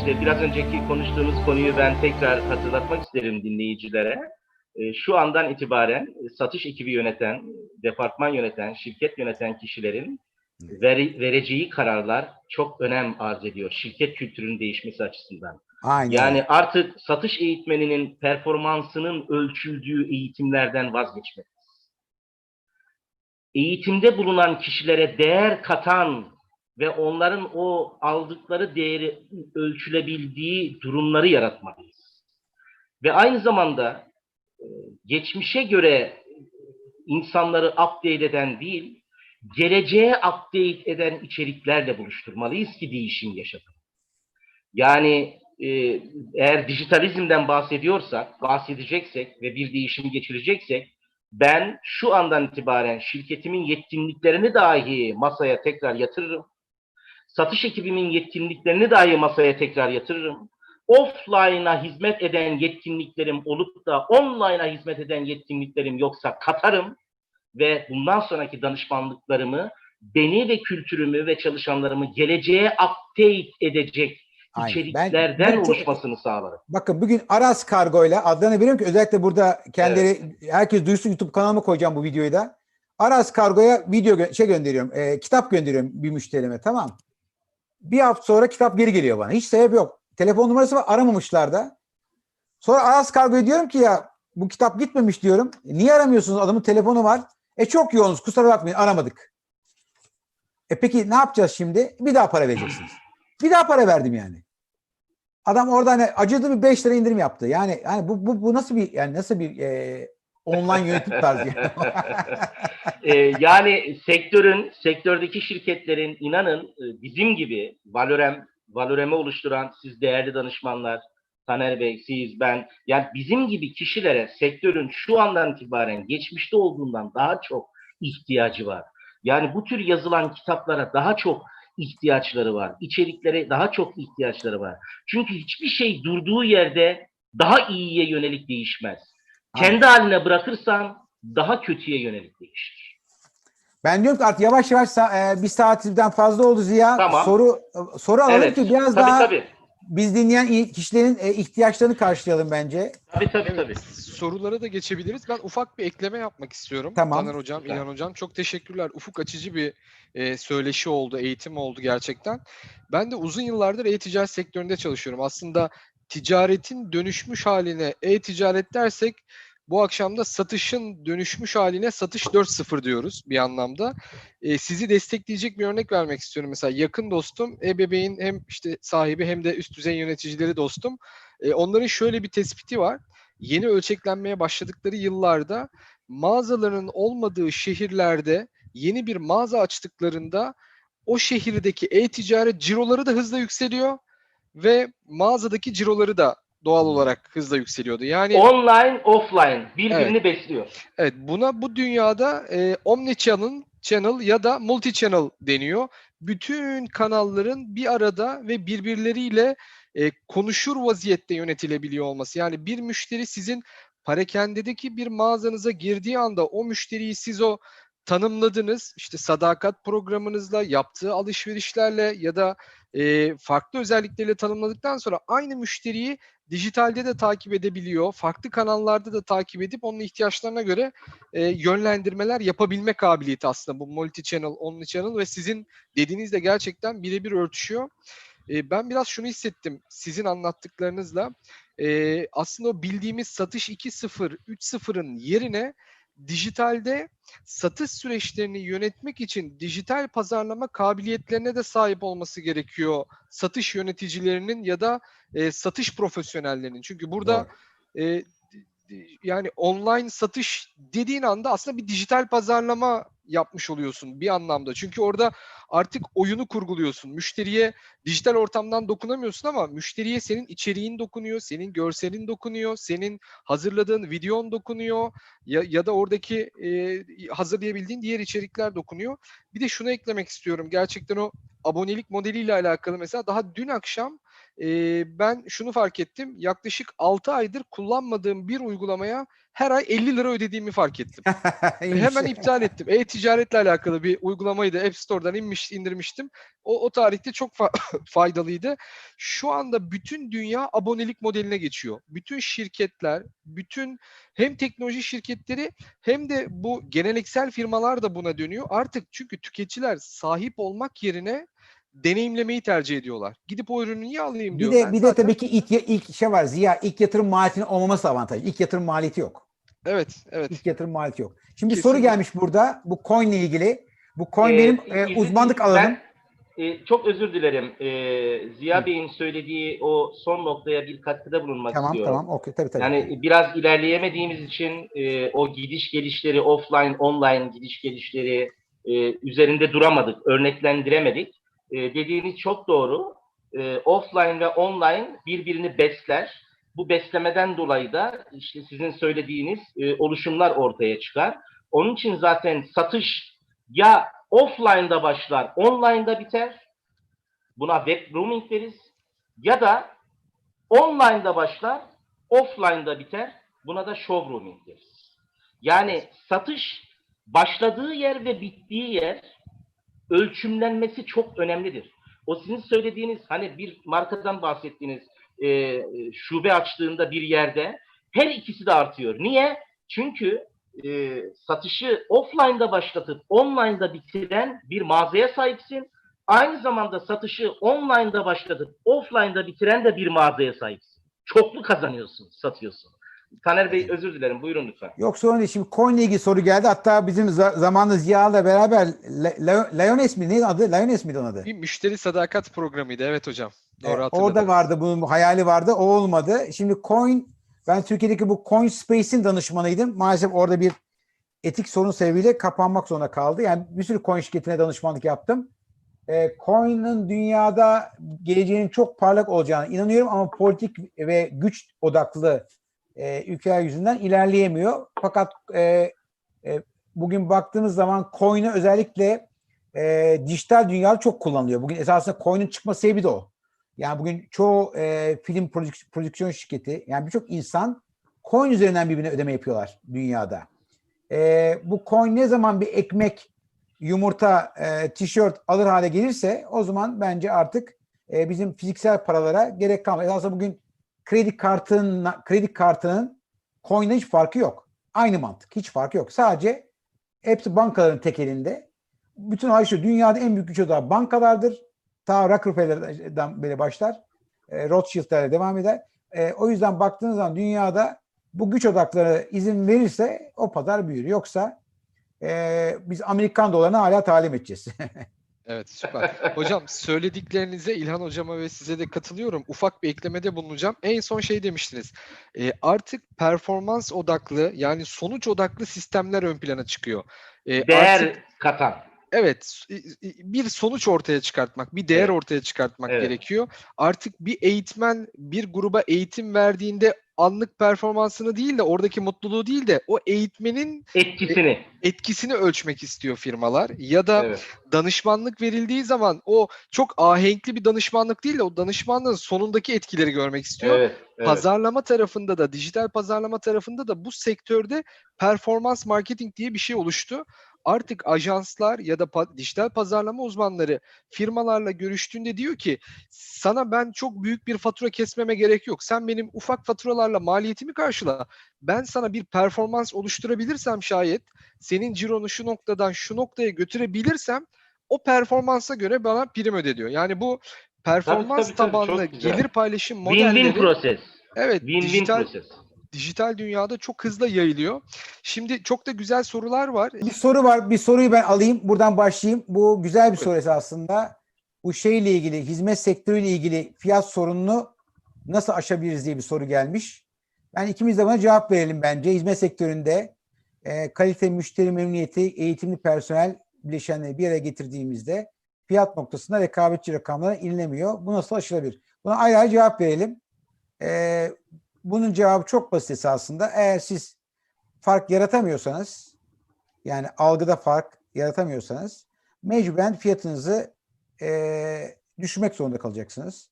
işte biraz önceki konuştuğumuz konuyu ben tekrar hatırlatmak isterim dinleyicilere. E, Şu andan itibaren e, satış ekibi yöneten, departman yöneten, şirket yöneten kişilerin vere- vereceği kararlar çok önem arz ediyor şirket kültürünün değişmesi açısından. Aynen. Yani artık satış eğitmeninin performansının ölçüldüğü eğitimlerden vazgeçmek. Eğitimde bulunan kişilere değer katan ve onların o aldıkları değeri ölçülebildiği durumları yaratmalıyız. Ve aynı zamanda e, geçmişe göre insanları update eden değil, geleceğe update eden içeriklerle buluşturmalıyız ki değişim yaşatalım. Yani e, eğer dijitalizmden bahsediyorsak, bahsedeceksek ve bir değişim geçireceksek, ben şu andan itibaren şirketimin yetkinliklerini dahi masaya tekrar yatırırım. Satış ekibimin yetkinliklerini dahi masaya tekrar yatırırım. Offline'a hizmet eden yetkinliklerim olup da online'a hizmet eden yetkinliklerim yoksa katarım ve bundan sonraki danışmanlıklarımı beni ve kültürümü ve çalışanlarımı geleceğe update edecek Aynen. Ben- içeriklerden ben çok- oluşmasını sağlarım. Bakın bugün Aras Kargo'yla adlarını veriyorum ki özellikle burada kendileri herkes duysun YouTube kanalıma koyacağım bu videoyu da. Aras Kargo'ya video gö- şey gönderiyorum. e, kitap gönderiyorum bir müşterime tamam. Bir hafta sonra kitap geri geliyor bana. Hiç sebep yok. Telefon numarası var aramamışlar da. Sonra Aras Kargo'ya diyorum ki ya bu kitap gitmemiş diyorum. "E, niye aramıyorsunuz? Adamın telefonu var. E çok yoğunuz kusura bakmayın aramadık. E peki ne yapacağız şimdi? Bir daha para vereceksiniz. Bir daha para verdim yani. Adam orada hani acıdı bir 5 lira indirim yaptı. Yani yani bu bu, bu nasıl bir yani nasıl bir e, online yönetim tarzı? Ee, yani sektörün, sektördeki şirketlerin inanın e, bizim gibi Valorem, Valorem'i oluşturan siz değerli danışmanlar, Taner Bey, siz, ben, yani bizim gibi kişilere sektörün şu andan itibaren geçmişte olduğundan daha çok ihtiyacı var. Yani bu tür yazılan kitaplara daha çok ihtiyaçları var. İçeriklere daha çok ihtiyaçları var. Çünkü hiçbir şey durduğu yerde daha iyiye yönelik değişmez. Kendi haline bırakırsan daha kötüye yönelik değişir. Ben diyorum ki artık yavaş yavaş sa- e, bir saatten fazla oldu Ziya. Tamam. Soru soru alalım Evet. ki biraz tabii daha tabii. biz dinleyen i- kişilerin e, ihtiyaçlarını karşılayalım bence. Tabii tabii tabii. Sorulara da geçebiliriz. Ben ufak bir ekleme yapmak istiyorum. Tamam. Taner Hocam, Lütfen. İlhan Hocam çok teşekkürler. Ufuk açıcı bir e, söyleşi oldu, eğitim oldu gerçekten. Ben de uzun yıllardır e-ticaret sektöründe çalışıyorum. Aslında ticaretin dönüşmüş haline e-ticaret dersek bu akşam da satışın dönüşmüş haline satış 4.0 diyoruz bir anlamda. E, sizi destekleyecek bir örnek vermek istiyorum. Mesela yakın dostum, ebeveyn hem işte sahibi hem de üst düzey yöneticileri dostum. E, onların şöyle bir tespiti var yeni ölçeklenmeye başladıkları yıllarda mağazaların olmadığı şehirlerde yeni bir mağaza açtıklarında o şehirdeki e-ticaret ciroları da hızla yükseliyor ve mağazadaki ciroları da doğal olarak hızla yükseliyordu. Yani Online, offline birbirini besliyor. Evet, buna bu dünyada e, omnichannel channel ya da multi-channel deniyor. Bütün kanalların bir arada ve birbirleriyle e, konuşur vaziyette yönetilebiliyor olması. Yani bir müşteri sizin parakendedeki bir mağazanıza girdiği anda o müşteriyi siz o tanımladınız. işte sadakat programınızla, yaptığı alışverişlerle ya da e, farklı özellikleriyle tanımladıktan sonra aynı müşteriyi dijitalde de takip edebiliyor. Farklı kanallarda da takip edip onun ihtiyaçlarına göre e, yönlendirmeler yapabilme kabiliyeti aslında bu multi channel, omni channel ve sizin dediğinizde gerçekten birebir örtüşüyor. E, ben biraz şunu hissettim sizin anlattıklarınızla. E, aslında o bildiğimiz satış 2.0, 3.0'ın yerine dijitalde satış süreçlerini yönetmek için dijital pazarlama kabiliyetlerine de sahip olması gerekiyor satış yöneticilerinin ya da e, satış profesyonellerinin. Çünkü burada e, yani online satış dediğin anda aslında bir dijital pazarlama yapmış oluyorsun bir anlamda. Çünkü orada artık oyunu kurguluyorsun. Müşteriye dijital ortamdan dokunamıyorsun ama müşteriye senin içeriğin dokunuyor, senin görselin dokunuyor, senin hazırladığın videon dokunuyor ya, ya da oradaki e, hazırlayabildiğin diğer içerikler dokunuyor. Bir de şunu eklemek istiyorum. Gerçekten o abonelik modeliyle alakalı mesela daha dün akşam e, ben şunu fark ettim. Yaklaşık 6 aydır kullanmadığım bir uygulamaya her ay 50 lira ödediğimi fark ettim. Hemen iptal ettim. E-ticaretle alakalı bir uygulamayı da App Store'dan inmiş, indirmiştim. O, o tarihte çok fa- faydalıydı. Şu anda bütün dünya abonelik modeline geçiyor. Bütün şirketler, bütün hem teknoloji şirketleri hem de bu geleneksel firmalar da buna dönüyor. Artık çünkü tüketiciler sahip olmak yerine deneyimlemeyi tercih ediyorlar. Gidip o ürünü niye alayım Bir diyor. de Ben bir de zaten- tabii ki ilk ilk şey var Ziya ilk yatırım maliyetinin olmaması avantajı. İlk yatırım maliyeti yok. Evet, evet. İlk yatırım maliyeti yok. Şimdi bir soru Kesinlikle. gelmiş burada. Bu coin ile ilgili. Bu coin Ee, benim e, uzmanlık ben, alanım. e, çok özür dilerim. Ee, Ziya Hı. Bey'in söylediği o son noktaya bir katkıda bulunmak Tamam istiyorum. tamam okey tabii tabii. Yani biraz ilerleyemediğimiz için e, o gidiş gelişleri, offline, online gidiş gelişleri e, üzerinde duramadık, örneklendiremedik. E, dediğiniz çok doğru. E, offline ve online birbirini besler. Bu beslemeden dolayı da işte sizin söylediğiniz e, oluşumlar ortaya çıkar. Onun için zaten satış ya offline'da başlar, online'da biter. Buna web rooming deriz. Ya da online'da başlar, offline'da biter. Buna da showrooming deriz. Yani satış başladığı yer ve bittiği yer ölçümlenmesi çok önemlidir. O sizin söylediğiniz hani bir markadan bahsettiğiniz e, şube açtığında bir yerde her ikisi de artıyor. Niye? Çünkü e, satışı offline'da başlatıp online'da bitiren bir mağazaya sahipsin. Aynı zamanda satışı online'da başlatıp offline'da bitiren de bir mağazaya sahipsin. Çoklu kazanıyorsun, satıyorsun. Taner Bey özür dilerim. Buyurun lütfen. Yok sorun değil. Şimdi coin ile ilgili soru geldi. Hatta bizim za- zamanında Ziya'la beraber Le- Le- Leones mi? Neydi adı? Leones miydi onun adı? Bir müşteri sadakat programıydı. Evet hocam. Doğru Evet, hatırladım. orada vardı bunun hayali vardı. O olmadı. Şimdi coin ben Türkiye'deki bu Coin Space'in danışmanıydım. Maalesef orada bir etik sorun sebebiyle kapanmak zorunda kaldı. Yani bir sürü coin şirketine danışmanlık yaptım. E, coin'in dünyada geleceğinin çok parlak olacağına inanıyorum ama politik ve güç odaklı e, ülkeler yüzünden ilerleyemiyor. Fakat e, e, bugün baktığımız zaman coin'i özellikle e, dijital dünyada çok kullanılıyor. Bugün esasında coin'in çıkma sebebi de o. Yani bugün çoğu e, film prodük- prodüksiyon şirketi, yani birçok insan coin üzerinden birbirine ödeme yapıyorlar dünyada. E, bu coin ne zaman bir ekmek, yumurta, e, tişört alır hale gelirse o zaman bence artık e, bizim fiziksel paralara gerek kalmaz. Esasında bugün kredi kartının kredi kartının coin'den hiç farkı yok. Aynı mantık. Hiç farkı yok. Sadece hepsi bankaların tek elinde. Bütün şu. Dünyada en büyük güç odağı bankalardır. Ta Rockefeller'dan beri başlar. E, Rothschild'lerle devam eder. E, o yüzden baktığınız zaman dünyada bu güç odakları izin verirse o pazar büyür. Yoksa e, biz Amerikan dolarına hala talim edeceğiz. Evet süper. Hocam söylediklerinize İlhan hocama ve size de katılıyorum. Ufak bir eklemede bulunacağım. En son şey demiştiniz. E, artık performans odaklı yani sonuç odaklı sistemler ön plana çıkıyor. E, Değer artık- katan. Evet, bir sonuç ortaya çıkartmak, bir değer Evet. ortaya çıkartmak Evet. gerekiyor. Artık bir eğitmen bir gruba eğitim verdiğinde anlık performansını değil de oradaki mutluluğu değil de o eğitmenin Etkisini. etkisini ölçmek istiyor firmalar ya da Evet. danışmanlık verildiği zaman o çok ahenkli bir danışmanlık değil de o danışmanlığın sonundaki etkileri görmek istiyor. Evet. evet. Pazarlama tarafında da dijital pazarlama tarafında da bu sektörde performans marketing diye bir şey oluştu. Artık ajanslar ya da pa- dijital pazarlama uzmanları firmalarla görüştüğünde diyor ki sana ben çok büyük bir fatura kesmeme gerek yok. Sen benim ufak faturalarla maliyetimi karşıla. Ben sana bir performans oluşturabilirsem şayet senin cironu şu noktadan şu noktaya götürebilirsem o performansa göre bana prim öde diyor. Yani bu performans tabii, tabii, çok tabanlı gelir paylaşım modelleri Win-win proses. evet Win-win dijital proses. Dijital dünyada çok hızlı yayılıyor. Şimdi çok da güzel sorular var. Bir soru var. Bir soruyu ben alayım. Buradan başlayayım. Bu güzel bir soru esasında. Bu şeyle ilgili, hizmet sektörüyle ilgili fiyat sorununu nasıl aşabiliriz diye bir soru gelmiş. Ben ikimiz de buna cevap verelim bence. Hizmet sektöründe e, kalite, müşteri memnuniyeti, eğitimli personel bileşenleri bir araya getirdiğimizde fiyat noktasında rekabetçi rakamlara inilemiyor. Bu nasıl aşılabilir? Buna ayrı ayrı cevap verelim. E, bunun cevabı çok basit esasında. Eğer siz fark yaratamıyorsanız yani algıda fark yaratamıyorsanız mecburen fiyatınızı eee düşürmek zorunda kalacaksınız.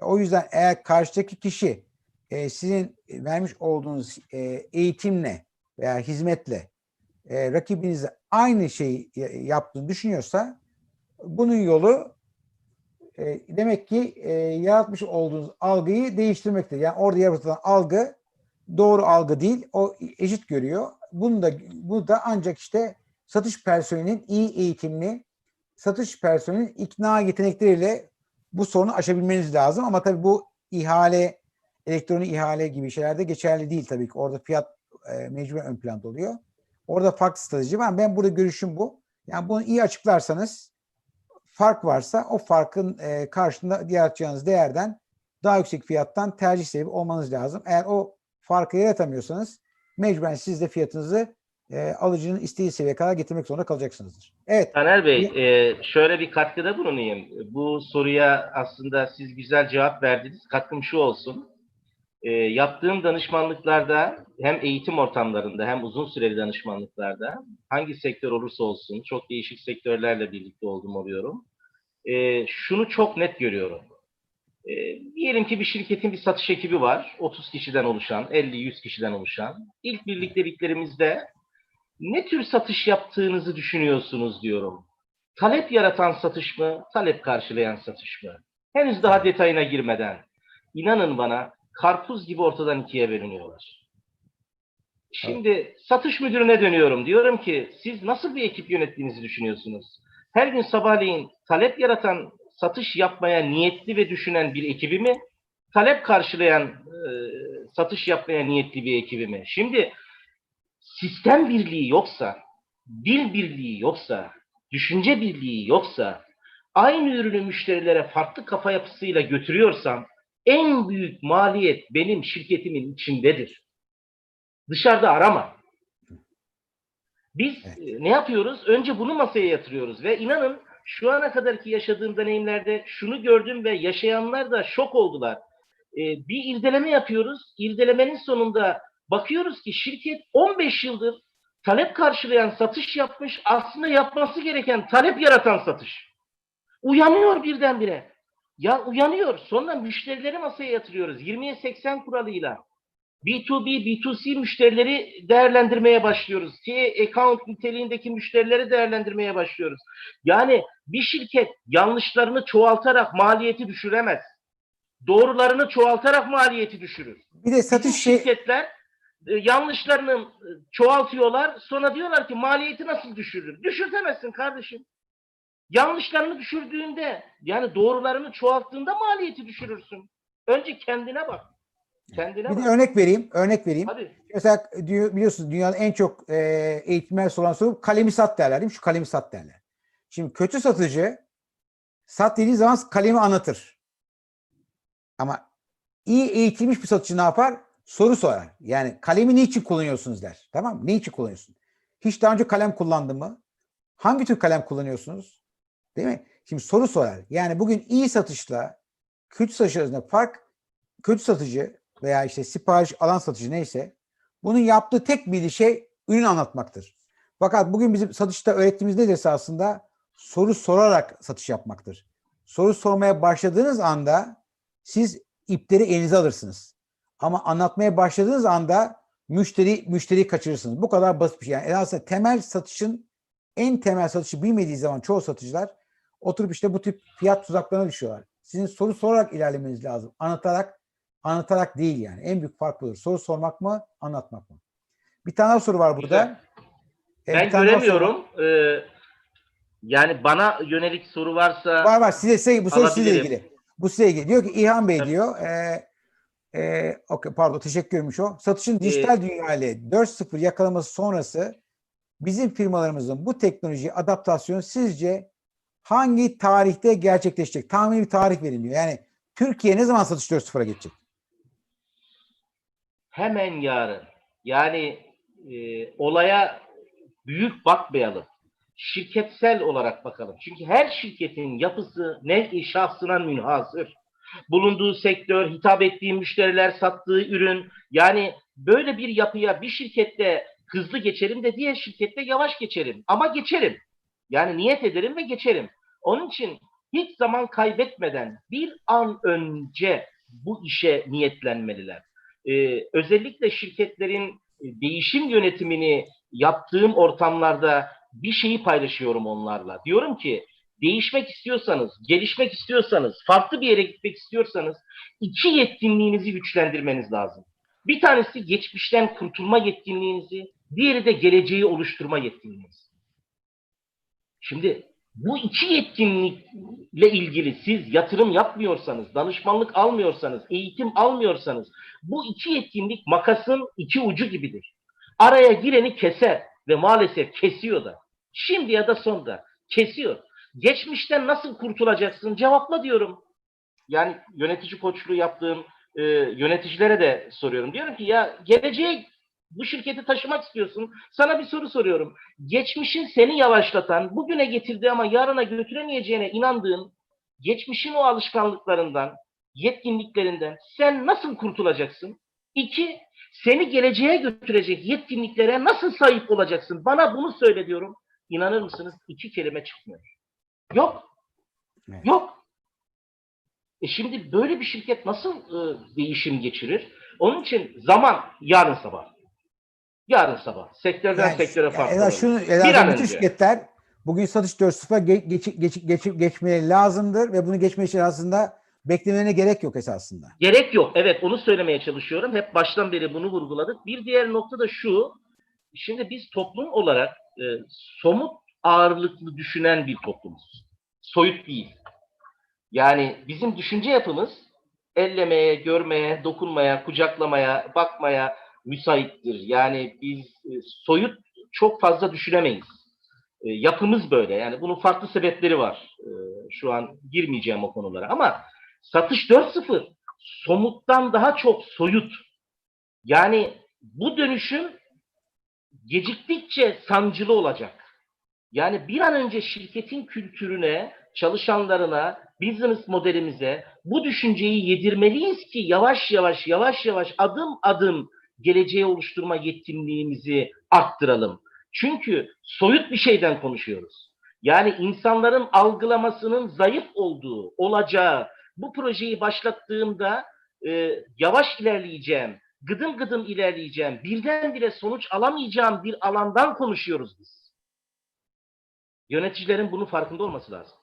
O yüzden eğer karşıdaki kişi e, sizin vermiş olduğunuz e, eğitimle veya hizmetle e, rakibinizle aynı şeyi ya- yaptığını düşünüyorsa bunun yolu e, demek ki e, yaratmış olduğunuz algıyı değiştirmektir. Yani orada yaratılan algı doğru algı değil. O eşit görüyor. Bunu da bu da ancak işte satış personelinin iyi eğitimli satış personelinin ikna yetenekleriyle bu sorunu aşabilmeniz lazım. Ama tabii bu ihale, elektronik ihale gibi şeylerde geçerli değil tabii ki. Orada fiyat e, mecburen ön planda oluyor. Orada farklı strateji var. Ben burada görüşüm bu. Yani bunu iyi açıklarsanız fark varsa o farkın e, karşında yaratacağınız değerden daha yüksek fiyattan tercih sebebi olmanız lazım. Eğer o farkı yaratamıyorsanız mecburen siz de fiyatınızı e, alıcının istediği seviyeye kadar getirmek zorunda kalacaksınızdır. Evet. Taner Bey, e, şöyle bir katkıda bulunayım. Bu soruya aslında siz güzel cevap verdiniz. Katkım şu olsun. E, yaptığım danışmanlıklarda hem eğitim ortamlarında hem uzun süreli danışmanlıklarda hangi sektör olursa olsun çok değişik sektörlerle birlikte oldum oluyorum. E, şunu çok net görüyorum. E, diyelim ki bir şirketin bir satış ekibi var. 30 kişiden oluşan, 50-100 kişiden oluşan. İlk birlikteliklerimizde ne tür satış yaptığınızı düşünüyorsunuz diyorum. Talep yaratan satış mı, talep karşılayan satış mı? Henüz daha detayına girmeden. İnanın bana karpuz gibi ortadan ikiye bölünüyorlar. Şimdi satış müdürüne dönüyorum. Diyorum ki siz nasıl bir ekip yönettiğinizi düşünüyorsunuz? Her gün sabahleyin talep yaratan satış yapmaya niyetli ve düşünen bir ekibi mi? Talep karşılayan e, satış yapmaya niyetli bir ekibi mi? Şimdi sistem birliği yoksa, dil birliği yoksa, düşünce birliği yoksa, aynı ürünü müşterilere farklı kafa yapısıyla götürüyorsam en büyük maliyet benim şirketimin içindedir. Dışarıda arama. Biz Evet. e, ne yapıyoruz? Önce bunu masaya yatırıyoruz ve inanın şu ana kadarki yaşadığım deneyimlerde şunu gördüm ve yaşayanlar da şok oldular. E, bir irdeleme yapıyoruz. İrdelemenin sonunda bakıyoruz ki şirket 15 yıldır talep karşılayan satış yapmış. Aslında yapması gereken talep yaratan satış. Uyanıyor birdenbire. Ya uyanıyor. Sonra müşterileri masaya yatırıyoruz. 20'ye 80 kuralıyla. B2B, B2C müşterileri değerlendirmeye başlıyoruz. T account niteliğindeki müşterileri değerlendirmeye başlıyoruz. Yani bir şirket yanlışlarını çoğaltarak maliyeti düşüremez. Doğrularını çoğaltarak maliyeti düşürür. Bir de satış şey şirketler e, yanlışlarını e, çoğaltıyorlar. Sonra diyorlar ki maliyeti nasıl düşürür? Düşürtemezsin kardeşim. Yanlışlarını düşürdüğünde yani doğrularını çoğalttığında maliyeti düşürürsün. Önce kendine bak. Kendine bir de bak. örnek vereyim. Örnek vereyim. Hadi. Mesela biliyorsunuz dünyanın en çok e, eğitimler sorulan soru kalemi sat derler değil mi? Şu kalemi sat derler. Şimdi kötü satıcı sat dediği zaman kalemi anlatır. Ama iyi eğitilmiş bir satıcı ne yapar? Soru sorar. Yani kalemi niçin kullanıyorsunuz der. Tamam mı? Ne için kullanıyorsun? Hiç daha önce kalem kullandın mı? Hangi tür kalem kullanıyorsunuz? Değil mi? Şimdi soru sorar. Yani bugün iyi satışla kötü satış arasında fark kötü satıcı veya işte sipariş alan satıcı neyse bunun yaptığı tek bir şey ürün anlatmaktır. Fakat bugün bizim satışta öğrettiğimiz nedir esasında? Soru sorarak satış yapmaktır. Soru sormaya başladığınız anda siz ipleri elinize alırsınız. Ama anlatmaya başladığınız anda müşteri müşteriyi kaçırırsınız. Bu kadar basit bir şey. Yani aslında temel satışın en temel satışı bilmediği zaman çoğu satıcılar oturup işte bu tip fiyat tuzaklarına düşüyorlar. Sizin soru sorarak ilerlemeniz lazım. Anlatarak anlatarak değil yani. En büyük fark budur. Soru sormak mı, anlatmak mı? Bir tane soru var burada. E, Ben soru göremiyorum. Ee, yani bana yönelik soru varsa Var var size, size bu soru size Alabilirim. ilgili. Bu size ilgili. Diyor ki İlhan Bey Tabii. diyor. E, e, okey, pardon teşekkürmüş o. Satışın dijital dünya ile 4.0 yakalaması sonrası bizim firmalarımızın bu teknoloji adaptasyonu sizce hangi tarihte gerçekleşecek? Tahmini bir tarih verin diyor. Yani Türkiye ne zaman satış 4.0'a geçecek? hemen yarın. Yani e, olaya büyük bakmayalım. Şirketsel olarak bakalım. Çünkü her şirketin yapısı ne şahsına münhasır. Bulunduğu sektör, hitap ettiği müşteriler, sattığı ürün. Yani böyle bir yapıya bir şirkette hızlı geçerim de diğer şirkette yavaş geçerim. Ama geçerim. Yani niyet ederim ve geçerim. Onun için hiç zaman kaybetmeden bir an önce bu işe niyetlenmeliler. Ee, özellikle şirketlerin e, değişim yönetimini yaptığım ortamlarda bir şeyi paylaşıyorum onlarla. Diyorum ki değişmek istiyorsanız, gelişmek istiyorsanız, farklı bir yere gitmek istiyorsanız iki yetkinliğinizi güçlendirmeniz lazım. Bir tanesi geçmişten kurtulma yetkinliğinizi, diğeri de geleceği oluşturma yetkinliğiniz. Şimdi bu iki yetkinlikle ilgili siz yatırım yapmıyorsanız, danışmanlık almıyorsanız, eğitim almıyorsanız bu iki yetkinlik makasın iki ucu gibidir. Araya gireni keser ve maalesef kesiyor da. Şimdi ya da sonda kesiyor. Geçmişten nasıl kurtulacaksın? Cevapla diyorum. Yani yönetici koçluğu yaptığım e, yöneticilere de soruyorum. Diyorum ki ya geleceğe bu şirketi taşımak istiyorsun. Sana bir soru soruyorum. Geçmişin seni yavaşlatan, bugüne getirdiği ama yarına götüremeyeceğine inandığın geçmişin o alışkanlıklarından, yetkinliklerinden sen nasıl kurtulacaksın? İki, seni geleceğe götürecek yetkinliklere nasıl sahip olacaksın? Bana bunu söyle diyorum. İnanır mısınız? İki kelime çıkmıyor. Yok. Evet. Yok. E şimdi böyle bir şirket nasıl e, değişim geçirir? Onun için zaman yarın sabah. Yarın sabah. Sektörden Yani, sektöre farklı. Olabilir. şunu Bir an bütün önce. şirketler bugün satış 4.0'a ge- geç, geç, geç, geçmeye lazımdır ve bunu geçmek için aslında beklemelerine gerek yok esasında. Gerek yok. Evet onu söylemeye çalışıyorum. Hep baştan beri bunu vurguladık. Bir diğer nokta da şu. Şimdi biz toplum olarak e, somut ağırlıklı düşünen bir toplumuz. Soyut değil. Yani bizim düşünce yapımız ellemeye, görmeye, dokunmaya, kucaklamaya, bakmaya müsaittir. Yani biz e, soyut çok fazla düşünemeyiz. E, yapımız böyle. Yani bunun farklı sebepleri var. E, şu an girmeyeceğim o konulara. Ama satış 4.0 somuttan daha çok soyut. Yani bu dönüşüm geciktikçe sancılı olacak. Yani bir an önce şirketin kültürüne, çalışanlarına, business modelimize bu düşünceyi yedirmeliyiz ki yavaş yavaş yavaş yavaş adım adım geleceği oluşturma yetkinliğimizi arttıralım. Çünkü soyut bir şeyden konuşuyoruz. Yani insanların algılamasının zayıf olduğu, olacağı, bu projeyi başlattığımda e, yavaş ilerleyeceğim, gıdım gıdım ilerleyeceğim, birdenbire sonuç alamayacağım bir alandan konuşuyoruz biz. Yöneticilerin bunun farkında olması lazım.